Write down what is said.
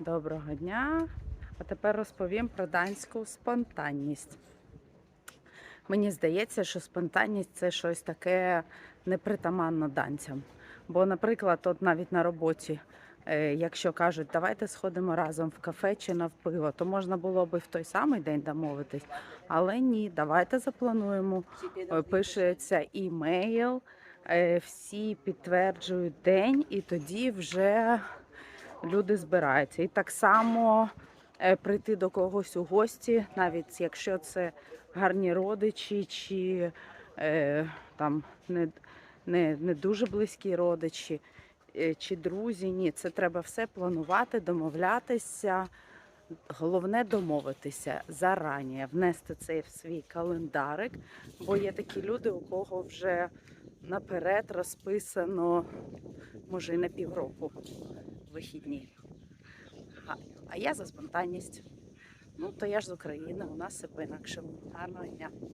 Доброго дня. А тепер розповім про данську спонтанність. Мені здається, що спонтанність це щось таке непритаманно данцям. Бо, наприклад, от навіть на роботі, е, якщо кажуть, давайте сходимо разом в кафе чи на пиво, то можна було би в той самий день домовитись. Але ні, давайте заплануємо. Е, Пишеться імейл, е, всі підтверджують день, і тоді вже люди збираються. І так само е, прийти до когось у гості, навіть якщо це гарні родичі чи е, там не, не, не дуже близькі родичі е, чи друзі. Ні, це треба все планувати, домовлятися. Головне домовитися зарані, внести це в свій календарик, бо є такі люди, у кого вже наперед розписано, може, і на півроку вихідні. А, а я за спонтанність. Ну, то я ж з України, у нас все по-інакшому. Гарного дня.